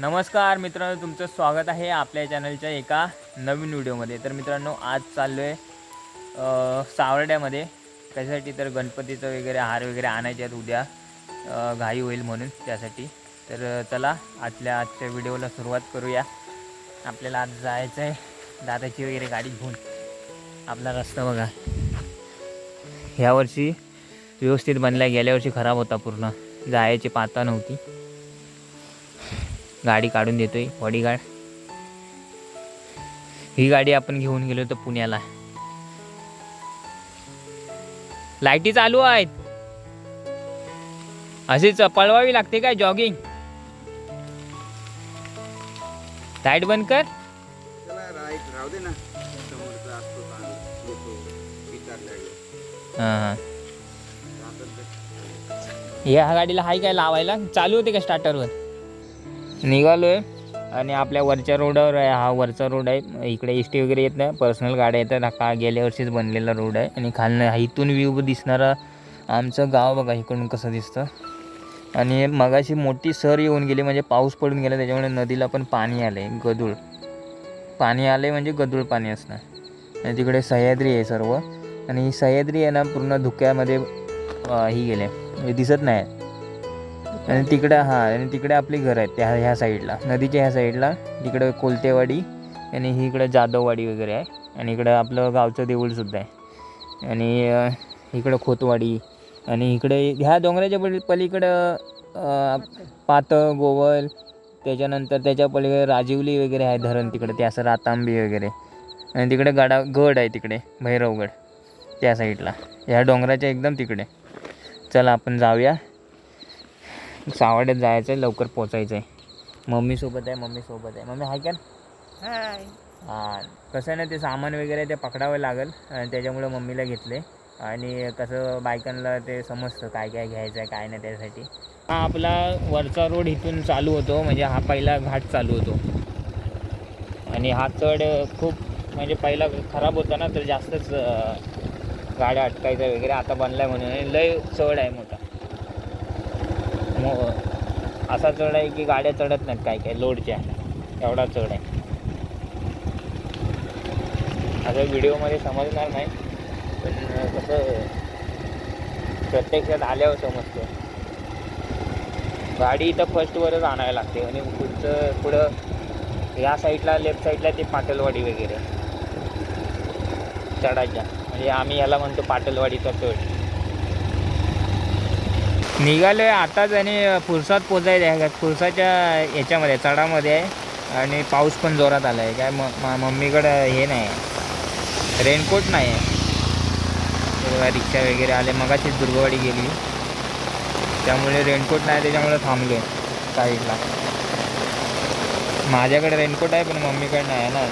नमस्कार मित्रांनो तुमचं स्वागत आहे आपल्या चॅनलच्या एका नवीन व्हिडिओमध्ये. तर मित्रांनो आज चाललो आहे सावर्ड्यामध्ये. कशासाठी तर गणपतीचं वगैरे हार वगैरे आणायचे आहेत उद्या. घाई होईल म्हणून त्यासाठी. तर चला आजल्या आजच्या व्हिडिओला सुरुवात करूया. आपल्याला आज जायचं आहे दादाची वगैरे गाडी घेऊन. आपला रस्ता बघा. ह्यावर्षी व्यवस्थित बनला गेल्या वर्षी खराब होता पूर्ण. जायची पाता नव्हती. गाडी काढून देतोय बॉडीगार्ड ही गाडी आपण घेऊन गेलो होतो पुण्याला. लाईटी चालू आहेत. अशीच पळवावी लागते काय जॉगिंग लाइट बंद कर. या गाडीला हाय काय लावायला? चालू होते का स्टार्टरवर निघालो आहे आणि आपल्या वरच्या रोडावर आहे. हा वरचा रोड आहे. इकडे एस टी वगैरे येत नाही. पर्सनल गाड्या येतात. हा का गेल्या वर्षीच बनलेला रोड आहे. आणि खालनं इथून व्ह्यू दिसणारा आमचं गाव बघा. इकडून कसं दिसतं. आणि मगाशी मोठी सर येऊन गेली. म्हणजे पाऊस पडून गेला. त्याच्यामुळे नदीला पण पाणी आलं आहे गदूळ. पाणी आलं आहे म्हणजे गदूळ पाणी असणार. आणि तिकडे सह्याद्री आहे सर्व. आणि ही सह्याद्री आहे ना पूर्ण धुक्यामध्ये ही गेले. म्हणजे दिसत नाही. आणि तिकडं हां आणि तिकडे आपली घर आहेत त्या ह्या साईडला. नदीच्या ह्या साईडला. तिकडं कोलतेवाडी आणि ही इकडं जाधववाडी वगैरे आहे. आणि इकडं आपलं गावचं देऊळसुद्धा आहे. आणि इकडं खोतवाडी आणि इकडे ह्या डोंगराच्या पली पलीकडं पातळ पातं गोवल त्याच्यानंतर त्याच्या पलीकडे राजीवली वगैरे आहे धरण तिकडे ते असं रातांबी वगैरे. आणि तिकडे गडा गड आहे तिकडे भैरवगड त्या साईडला. ह्या डोंगराच्या एकदम तिकडे. चला आपण जाऊया. सावड्यात जायचं आहे लवकर पोचायचं आहे मम्मीसोबत आहे मम्मीसोबत आहे. मम्मी हाय का? हाय. हां. कसं आहे ना ते सामान वगैरे ते पकडावं लागेल आणि त्याच्यामुळं मम्मीला घेतले. आणि कसं बायकांना ते समजतं काय काय घ्यायचं आहे काय नाही त्यासाठी. हा आपला वरचा रोड इथून चालू होतो म्हणजे हा पहिला घाट चालू होतो. आणि हा चढ खूप म्हणजे पहिला खराब होता ना तर जास्तच गाड्या अटकायच्या वगैरे आता बनलाय म्हणून. आणि लय चढ आहे मोठा. असा चढ आहे की गाड्या चढत नाहीत काय काय लोडच्या. एवढा चढ आहे. असं व्हिडिओमध्ये समजणार नाही पण कसं प्रत्यक्षात आल्यावर समजतं. गाडी इथं फर्स्टवरच आणायला लागते आणि पुढचं पुढं या साईडला लेफ्ट साईडला ते पाटलवाडी वगैरे. चढायच्या. म्हणजे आम्ही याला म्हणतो पाटलवाडीचा चढ. निघालो आहे आताच आणि फुरसात पोचायचं आहे. फुरसाच्या याच्यामध्ये चढामध्ये आहे. आणि पाऊस पण जोरात आला आहे काय म मम्मीकडं हे नाही आहे. रेनकोट नाही आहे. रिक्षा वगैरे आले. मगाशीच दुर्गवाडी गेली. त्यामुळे रेनकोट नाही त्याच्यामुळे थांबलो आहे साईडला. माझ्याकडे रेनकोट आहे पण मम्मीकडे नाही आहे ना.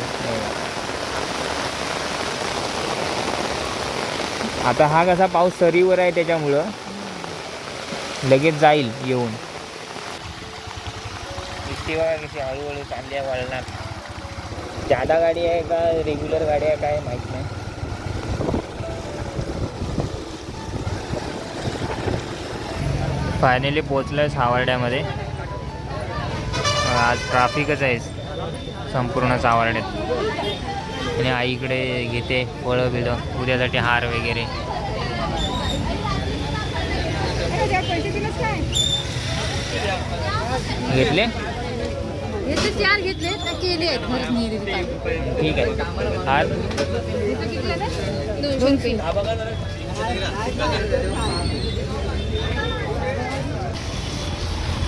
आता हा कसा पाऊस सरीवर आहे त्याच्यामुळं. लगेच जाईल येऊन. इष्टी बघा कशी हळूहळू चांगल्या वळणार जादा गाडी आहे का रेग्युलर गाडी आहे काय माहीत नाही. फायनली पोचलो सावर्ड्यामध्ये. आज ट्राफिकच आहे. संपूर्ण सावर्ड्यात. आणि आईकडे घेते फळं बिळं उद्यासाठी हार वगैरे. घेतले? घेतले चार घेतले केले आहेत. ठीक आहे. हार? दोनशे. रुपये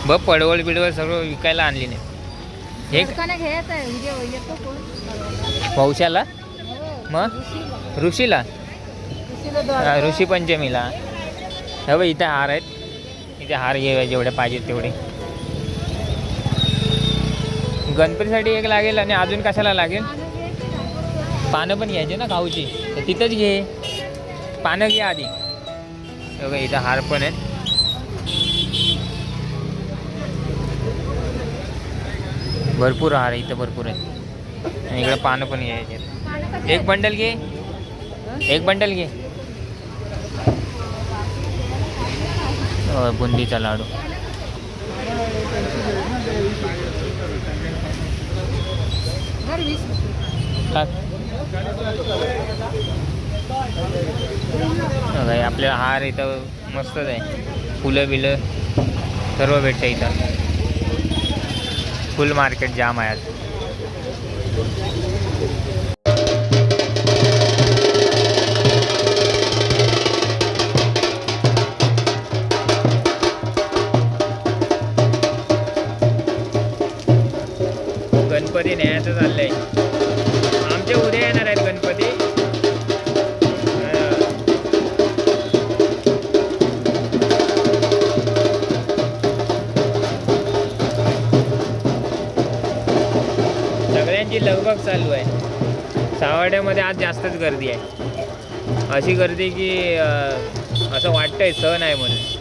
बघ पडवळ बिडवळ सर्व विकायला आणली नाही. हे पौशाला हो. मग? ऋषीला. ऋषी पंचमीला हे बघ इथे हार आहेत. इथे हार घे जेवढे पाहिजेत तेवढे. गणपतीसाठी एक लागेल आणि अजून कशाला लागेल? पानं पण घ्यायचे ना खाऊची. तर तिथंच घे. पानं घे आधी. बघा इथं हार पण आहेत. भरपूर हार आहे इथं भरपूर आहे आणि इकडे पानं पण घ्यायचे एक बंडल घे. एक बंडल घे. बुंदीचा लाडू. टाक आपल्याला हार इथं मस्तच आहे. फुलं बिलं सर्व भेटतं इथं. फुल मार्केट जाम आहे आज. लगबग चालू आहे. सावर्ड्यामध्ये आज जास्तच गर्दी आहे. अशी गर्दी की असं वाटतंय सण आहे म्हणून.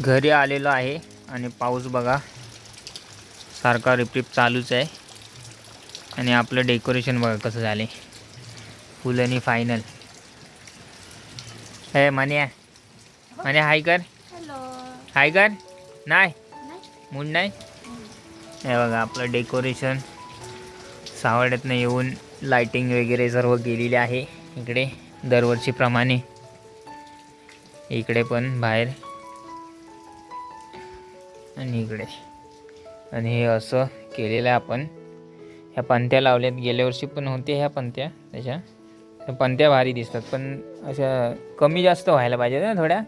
घरी आलेलो आहे आणि पाऊस बघा. सारखा रिपरिप चालूच आहे. आणि आपलं डेकोरेशन बघा कसं झाले फुलनी फायनल हे मन्या. मन्या हाय कर. हाय कर. नाही मूड नाही हे बघा आपलं डेकोरेशन सावड्यातनं येऊन लाइटिंग वगैरे सर्व केलेली आहे. इकडे दरवर्षीप्रमाणे इकडे पण बाहेर. आणि इकडे. आणि हे असं केलेलं आहे आपण. ह्या पंत्या लावल्यात. गेल्या वर्षी पण होते ह्या पंत्या. त्याच्या. त्या पंत्या भारी दिसतात. पण अशा कमी जास्त व्हायला पाहिजे ना थोड्या.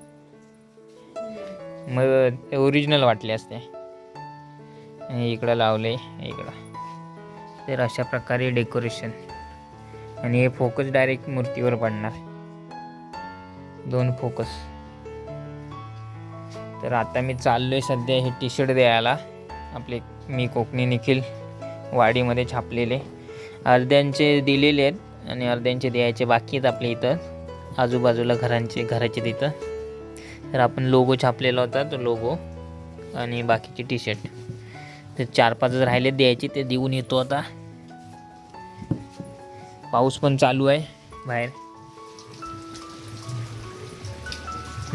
मग ते ओरिजिनल वाटले असते. इकडं लावले इकडं. तर अशा प्रकारे डेकोरेशन. आणि हे फोकस डायरेक्ट मूर्तीवर पडणार. दोन फोकस. तर आता मी चाललो आहे सध्या हे टी शर्ट द्यायला. आपले मी कोकणी निखिल वाडीमध्ये छापलेले. अर्ध्यांचे दिलेले आहेत आणि अर्ध्यांचे द्यायचे बाकी आहेत आपल्या इथं. आजूबाजूला घरांचे घराचे तिथं. तर आपण लोगो छापलेला होता तो लोगो आणि बाकीचे टी शर्ट ते चार पाच राहिले द्यायचे ते देऊन येतो आता. पाऊस पण चालू आहे बाहेर.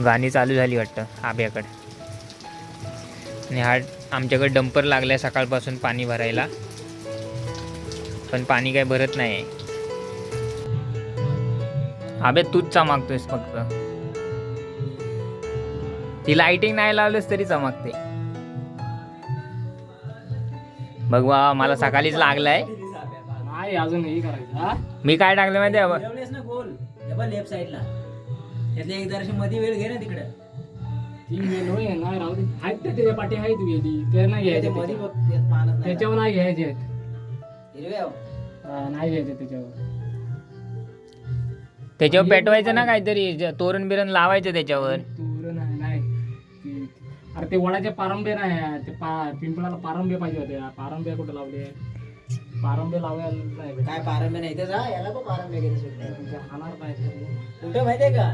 गाणी चालू झाली वाटतं आब्याकडे. आणि हा आमच्याकडे डंपर लागलाय सकाळपासून पाणी भरायला. पण पाणी काय भरत नाही. आहे आबे तूच चमागतोयस फक्त. ती लाइटिंग नाही लावलीस तरी चमकते बघ बा मला सकाळीच लागलाय. नाही अजून हे करायचं मी काय टाकलं माहिती आहे ठेवलेस ना गोल. लेफ्ट साईडला त्यातल्या एक दर्शनमध्ये वेळ घे ना तिकडं. तीन वेळ होय नाही राहू दे. आहेत ते त्याच्या पाठी आहेत वेळी. ते नाही ते घ्यायचे मध्ये त्याच्यावर. बघ त्यात पानच नाही. त्याच्यावर नाही घ्यायचे आहेत. हिरव्या हो. हा, नाही घ्यायचे त्याच्यावर. त्याच्यावर पेटवायचं ना काहीतरी ज- तोरण बिरण लावायचं त्याच्यावर. अरे ते वडाचे पारंबे नाही ते पा पिंपळाला पारंबे पाहिजे होते. पारंबे कुठे लावले? पारंबे लावायला नाही भेटत. काय पारंबे नाही तर जा याला पण पारंबे घेते सुटले म्हणजे हाणार पाहिजे कुठं माहितीये का?